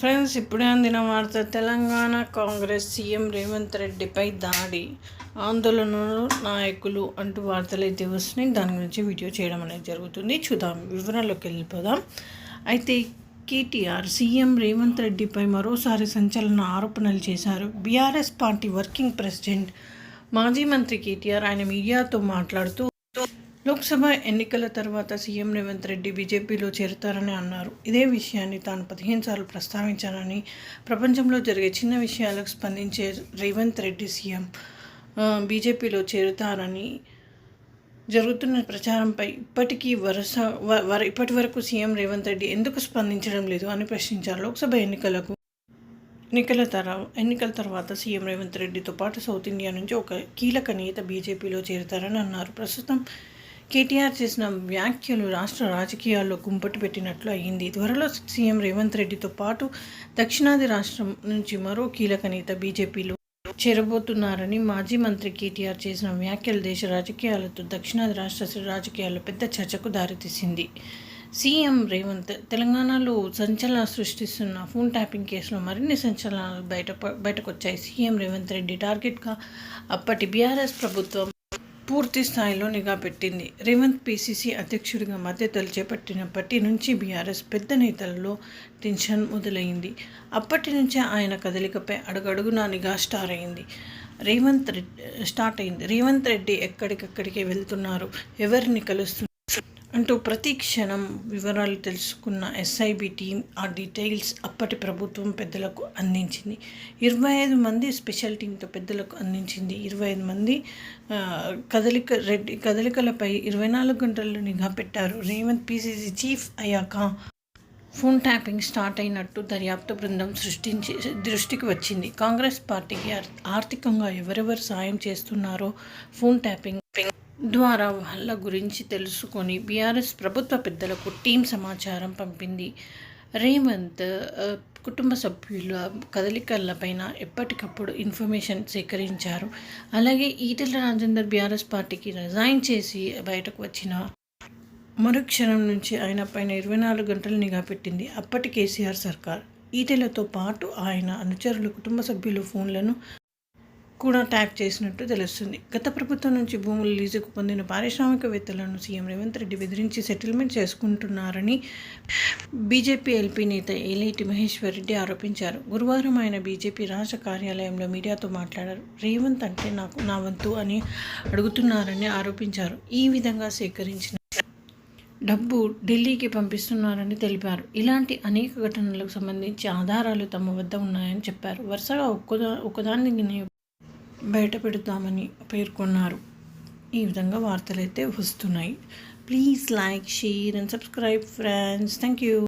Friends ఇప్పుడే అందిన వార్త తెలంగాణ కాంగ్రెస్ సీఎం రేవంత్ రెడ్డిపై దాడి ఆందోళనలు నాయకులు అంటూ వార్తలు అయితే వస్తున్నాయి. దాని గురించి వీడియో చేయడం అనేది జరుగుతుంది. చూద్దాం వివరాల్లోకి వెళ్ళిపోదాం. అయితే కేటీఆర్ సీఎం రేవంత్ రెడ్డిపై మరోసారి సంచలన ఆరోపణలు చేశారు. బీఆర్ఎస్ పార్టీ వర్కింగ్ ప్రెసిడెంట్ మాజీ మంత్రి కేటీఆర్ ఆయన మీడియాతో మాట్లాడుతూ లోక్సభ ఎన్నికల తర్వాత సీఎం రేవంత్ రెడ్డి బీజేపీలో చేరుతారని అన్నారు. ఇదే విషయాన్ని తాను పదిహేను సార్లు ప్రస్తావించానని ప్రపంచంలో జరిగే చిన్న విషయాలకు స్పందించే రేవంత్ రెడ్డి సీఎం బీజేపీలో చేరుతారని జరుగుతున్న ప్రచారంపై ఇప్పటికీ వరుస వర ఇప్పటి వరకు సీఎం రేవంత్ రెడ్డి ఎందుకు స్పందించడం లేదు అని ప్రశ్నించారు లోక్సభ ఎన్నికలకు. ఎన్నికల తర ఎన్నికల తర్వాత సీఎం రేవంత్ రెడ్డితో పాటు సౌత్ ఇండియా నుంచి ఒక కీలక నేత బీజేపీలో చేరుతారని అన్నారు. ప్రస్తుతం కేటీఆర్ చేసిన వ్యాఖ్యలు రాష్ట్ర రాజకీయాల్లో గుంపటి పెట్టినట్లు అయింది త్వరలో సీఎం రేవంత్ రెడ్డితో పాటు దక్షిణాది రాష్ట్రం నుంచి మరో కీలక నేత బీజేపీలో చేరబోతున్నారని మాజీ మంత్రి కేటీఆర్ చేసిన వ్యాఖ్యలు దేశ రాజకీయాలతో దక్షిణాది రాష్ట్ర రాజకీయాల్లో పెద్ద చర్చకు దారితీసింది. సీఎం రేవంత్ తెలంగాణలో సంచలన సృష్టిస్తున్న ఫోన్ ట్యాపింగ్ కేసులో మరిన్ని సంచలనాలు బయట బయటకొచ్చాయి. సీఎం రేవంత్ రెడ్డి టార్గెట్గా అప్పటి బీఆర్ఎస్ ప్రభుత్వం పూర్తి స్థాయిలో నిఘా పెట్టింది. రేవంత్ పీసీసీ అధ్యక్షుడిగా మద్దతులు చేపట్టినప్పటి నుంచి బీఆర్ఎస్ పెద్ద నేతలలో టెన్షన్ మొదలైంది. అప్పటి నుంచే ఆయన కదలికపై అడుగడుగునా నిఘా స్టార్ అయింది. రేవంత్ రెడ్డి స్టార్ట్ అయింది. రేవంత్ రెడ్డి ఎక్కడికక్కడికి వెళ్తున్నారు. ఎవరిని కలుస్తున్నారు? అంటూ ప్రతి క్షణం వివరాలు తెలుసుకున్న ఎస్ఐబి టీం ఆ డీటెయిల్స్ అప్పటి ప్రభుత్వం పెద్దలకు అందించింది. ఇరవై ఐదు మంది స్పెషల్ టీంతో పెద్దలకు అందించింది. ఇరవై ఐదు మంది కదలిక రెడ్డి కదలికలపై ఇరవై నాలుగు గంటల్లో నిఘా పెట్టారు. రేవంత్ పీసీసీ చీఫ్ అయ్యాక ఫోన్ ట్యాపింగ్ స్టార్ట్ అయినట్టు దర్యాప్తు బృందం సృష్టించి దృష్టికి వచ్చింది. కాంగ్రెస్ పార్టీకి ఆర్థికంగా ఎవరెవరు సాయం చేస్తున్నారో ఫోన్ ట్యాపింగ్ ద్వారా వాళ్ళ గురించి తెలుసుకొని బీఆర్ఎస్ ప్రభుత్వ పెద్దలకు టీం సమాచారం పంపింది. రేవంత్ కుటుంబ సభ్యుల కదలికలపైన ఎప్పటికప్పుడు ఇన్ఫర్మేషన్ సేకరించారు. అలాగే ఈటెల రాజేందర్ బీఆర్ఎస్ పార్టీకి రిజైన్ చేసి బయటకు వచ్చిన మరుక్షణం నుంచి ఆయన పైన ఇరవై నాలుగు గంటలు నిఘా పెట్టింది అప్పటి కేసీఆర్ సర్కార్. ఈటెలతో పాటు ఆయన అనుచరులు కుటుంబ సభ్యులు ఫోన్లను కూడా ట్యాప్ చేసినట్టు తెలుస్తుంది. గత ప్రభుత్వం నుంచి భూములు లీజుకు పొందిన పారిశ్రామికవేత్తలను సీఎం రేవంత్ రెడ్డి బెదిరించి సెటిల్మెంట్ చేసుకుంటున్నారని బీజేపీ ఎల్పీ నేత ఏలేటి మహేశ్వర్ రెడ్డి ఆరోపించారు. గురువారం ఆయన బీజేపీ రాష్ట్ర కార్యాలయంలో మీడియాతో మాట్లాడారు. రేవంత్ అంటే నాకు నా వంతు అని అడుగుతున్నారని ఆరోపించారు. ఈ విధంగా సేకరించిన డబ్బు ఢిల్లీకి పంపిస్తున్నారని తెలిపారు. ఇలాంటి అనేక ఘటనలకు సంబంధించి ఆధారాలు తమ వద్ద ఉన్నాయని చెప్పారు. వరుసగా ఒక్కదా ఒకదాన్ని బయట పెడతామని పేర్కొన్నారు. ఈ విధంగా వార్తలు అయితే వస్తున్నాయి. Please like share and subscribe friends. Thank you